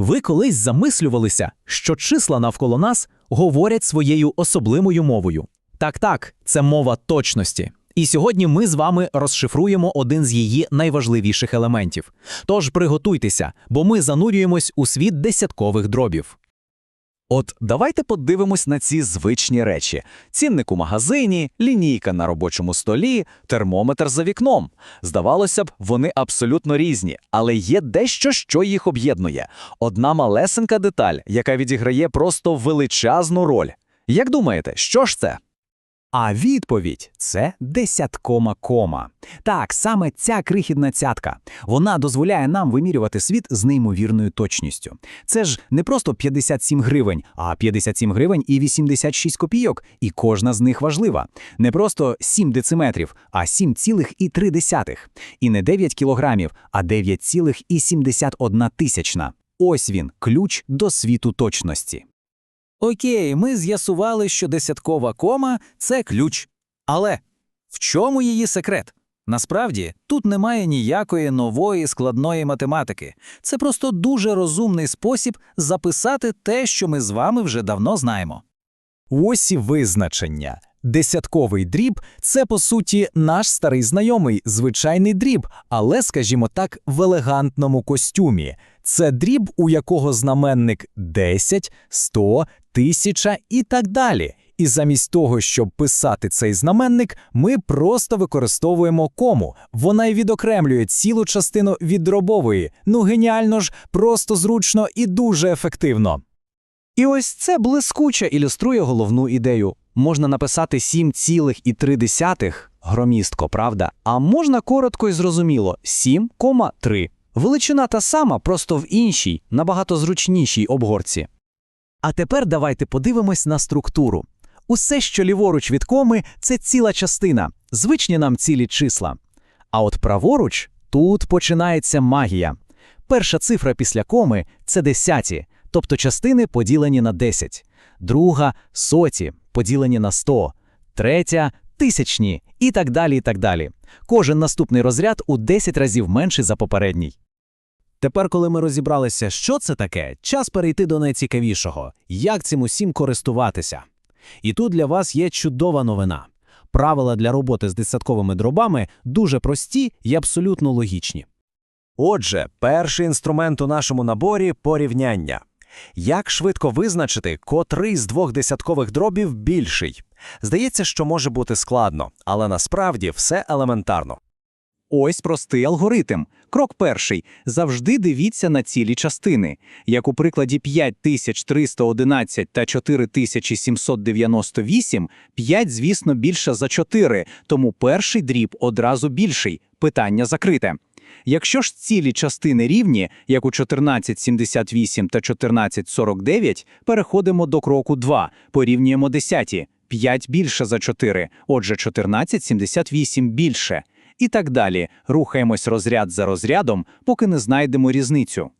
Ви колись замислювалися, що числа навколо нас говорять своєю особливою мовою. Так, так, це мова точності. І сьогодні ми з вами розшифруємо один з її найважливіших елементів. Тож приготуйтеся, бо ми занурюємось у світ десяткових дробів. От давайте подивимось на ці звичні речі: цінник у магазині, лінійка на робочому столі, термометр за вікном. Здавалося б, вони абсолютно різні, але є дещо, що їх об'єднує. Одна малесенька деталь, яка відіграє просто величезну роль. Як думаєте, що ж це? А відповідь це десяткома кома. Так, саме ця крихітна цятка. Вона дозволяє нам вимірювати світ з неймовірною точністю. Це ж не просто 57 гривень, а 57 гривень і 86 копійок, і кожна з них важлива. Не просто 7 дециметрів, а 7,3. І не 9 кілограмів, а 9,71 тисячна. Ось він, ключ до світу точності. Окей, ми з'ясували, що десяткова кома це ключ. Але в чому її секрет? Насправді, тут немає ніякої нової складної математики. Це просто дуже розумний спосіб записати те, що ми з вами вже давно знаємо. Ось і визначення. Десятковий дріб це по суті наш старий знайомий, звичайний дріб, але, скажімо так, в елегантному костюмі. Це дріб, у якого знаменник 10, 100, 1000 і так далі. І замість того, щоб писати цей знаменник, ми просто використовуємо кому. Вона й відокремлює цілу частину від дробової. Ну геніально ж, просто зручно і дуже ефективно. І ось це блискуче ілюструє головну ідею. Можна написати 7,3 громістко, правда? А можна коротко і зрозуміло 7,3. Величина та сама, просто в іншій, набагато зручнішій обгорці. А тепер давайте подивимось на структуру. Усе, що ліворуч від коми, це ціла частина, звичні нам цілі числа. А от праворуч тут починається магія. Перша цифра після коми це десяті, тобто частини поділені на 10, друга соті, поділені на 100, третя тисячні і так далі. і так далі. Кожен наступний розряд у 10 разів менший за попередній. Тепер, коли ми розібралися, що це таке, час перейти до найцікавішого як цим усім користуватися. І тут для вас є чудова новина. Правила для роботи з десятковими дробами дуже прості і абсолютно логічні. Отже, перший інструмент у нашому наборі порівняння. Як швидко визначити, котрий з двох десяткових дробів більший? Здається, що може бути складно, але насправді все елементарно. Ось простий алгоритм. Крок перший. Завжди дивіться на цілі частини. Як у прикладі 5311 та 4798, 5, звісно, більше за 4, тому перший дріб одразу більший. Питання закрите. Якщо ж цілі частини рівні, як у 1478 та 1449, переходимо до кроку 2, порівнюємо десяті. 5 більше за 4, отже 1478 більше. І так далі. Рухаємось розряд за розрядом, поки не знайдемо різницю.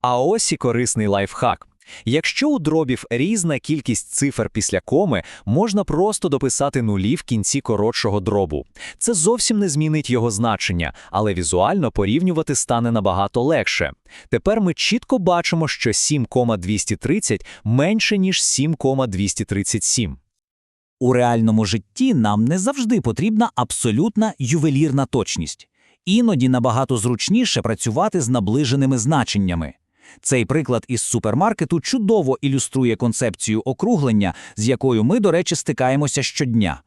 А ось і корисний лайфхак. Якщо у дробів різна кількість цифр після коми, можна просто дописати нулі в кінці коротшого дробу. Це зовсім не змінить його значення, але візуально порівнювати стане набагато легше. Тепер ми чітко бачимо, що 7,230 менше, ніж 7,237. У реальному житті нам не завжди потрібна абсолютна ювелірна точність. Іноді набагато зручніше працювати з наближеними значеннями. Цей приклад із супермаркету чудово ілюструє концепцію округлення, з якою ми, до речі, стикаємося щодня.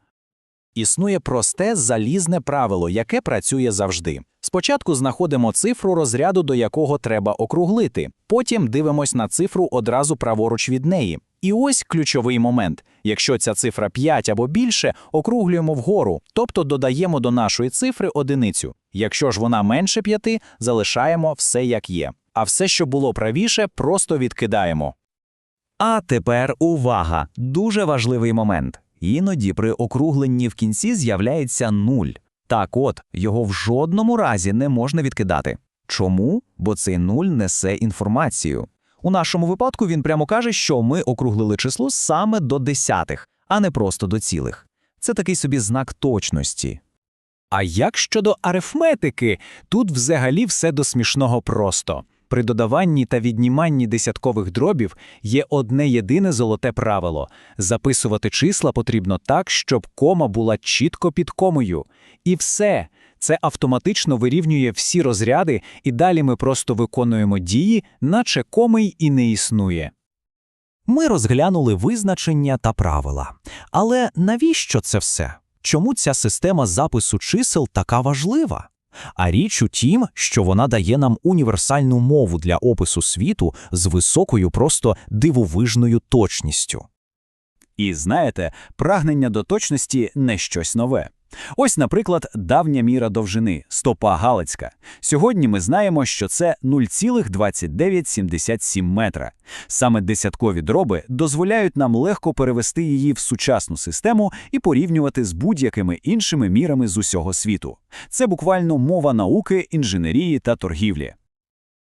Існує просте залізне правило, яке працює завжди. Спочатку знаходимо цифру розряду, до якого треба округлити, потім дивимось на цифру одразу праворуч від неї. І ось ключовий момент. Якщо ця цифра 5 або більше, округлюємо вгору, тобто додаємо до нашої цифри одиницю. Якщо ж вона менше 5, залишаємо все як є. А все, що було правіше, просто відкидаємо. А тепер увага! Дуже важливий момент. Іноді при округленні в кінці з'являється нуль. Так от, його в жодному разі не можна відкидати. Чому? Бо цей нуль несе інформацію. У нашому випадку він прямо каже, що ми округлили число саме до десятих, а не просто до цілих. Це такий собі знак точності. А як щодо арифметики? Тут взагалі все до смішного просто. При додаванні та відніманні десяткових дробів є одне єдине золоте правило – записувати числа потрібно так, щоб кома була чітко під комою. І все. Це автоматично вирівнює всі розряди, і далі ми просто виконуємо дії, наче коми й і не існує. Ми розглянули визначення та правила. Але навіщо це все? Чому ця система запису чисел така важлива? А річ у тім, що вона дає нам універсальну мову для опису світу з високою просто дивовижною точністю. І знаєте, прагнення до точності не щось нове. Ось, наприклад, давня міра довжини – стопа Галицька. Сьогодні ми знаємо, що це 0,2977 метра. Саме десяткові дроби дозволяють нам легко перевести її в сучасну систему і порівнювати з будь-якими іншими мірами з усього світу. Це буквально мова науки, інженерії та торгівлі.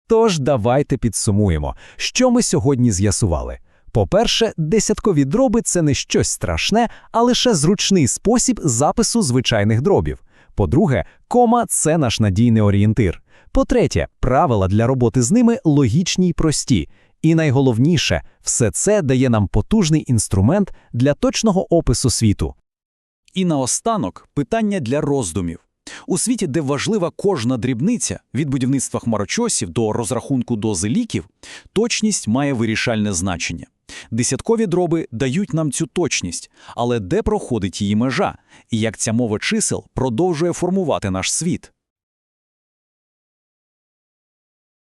Тож давайте підсумуємо, що ми сьогодні з'ясували. По-перше, десяткові дроби – це не щось страшне, а лише зручний спосіб запису звичайних дробів. По-друге, кома – це наш надійний орієнтир. По-третє, правила для роботи з ними логічні й прості. І найголовніше, все це дає нам потужний інструмент для точного опису світу. І наостанок питання для роздумів. У світі, де важлива кожна дрібниця, від будівництва хмарочосів до розрахунку дози ліків, точність має вирішальне значення. Десяткові дроби дають нам цю точність, але де проходить її межа, і як ця мова чисел продовжує формувати наш світ?